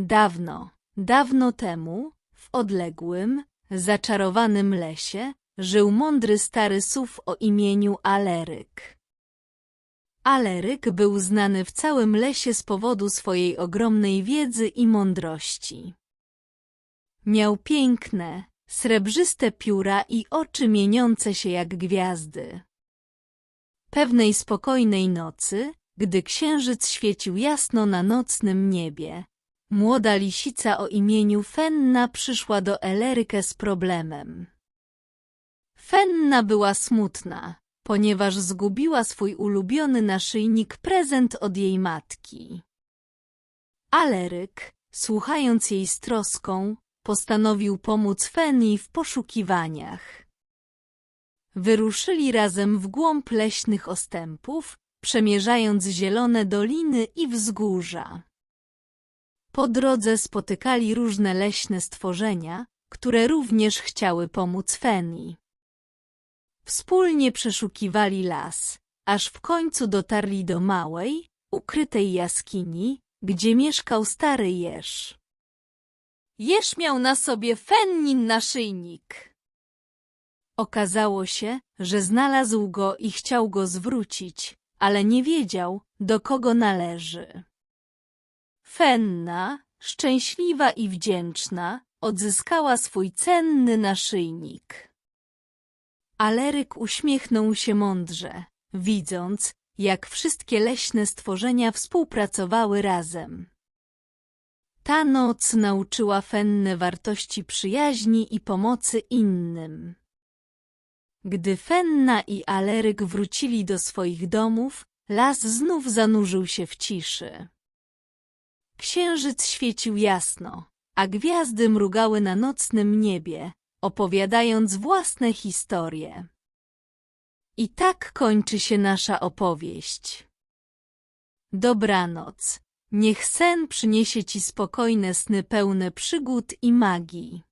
Dawno, dawno temu, w odległym, zaczarowanym lesie, żył mądry stary sów o imieniu Aleryk. Aleryk był znany w całym lesie z powodu swojej ogromnej wiedzy i mądrości. Miał piękne, srebrzyste pióra i oczy mieniące się jak gwiazdy. Pewnej spokojnej nocy, gdy księżyc świecił jasno na nocnym niebie, młoda lisica o imieniu Fenna przyszła do Elerykę z problemem. Fenna była smutna, ponieważ zgubiła swój ulubiony naszyjnik prezent od jej matki. Aleryk, słuchając jej z troską, postanowił pomóc Fenni w poszukiwaniach. Wyruszyli razem w głąb leśnych ostępów, przemierzając zielone doliny i wzgórza. Po drodze spotykali różne leśne stworzenia, które również chciały pomóc Feni. Wspólnie przeszukiwali las, aż w końcu dotarli do małej, ukrytej jaskini, gdzie mieszkał stary jeż. Jeż miał na sobie Fennin naszyjnik. Okazało się, że znalazł go i chciał go zwrócić, ale nie wiedział, do kogo należy. Fenna, szczęśliwa i wdzięczna, odzyskała swój cenny naszyjnik. Aleryk uśmiechnął się mądrze, widząc, jak wszystkie leśne stworzenia współpracowały razem. Ta noc nauczyła Fennę wartości przyjaźni i pomocy innym. Gdy Fenna i Aleryk wrócili do swoich domów, las znów zanurzył się w ciszy. Księżyc świecił jasno, a gwiazdy mrugały na nocnym niebie, opowiadając własne historie. I tak kończy się nasza opowieść. Dobranoc. Niech sen przyniesie ci spokojne sny pełne przygód i magii.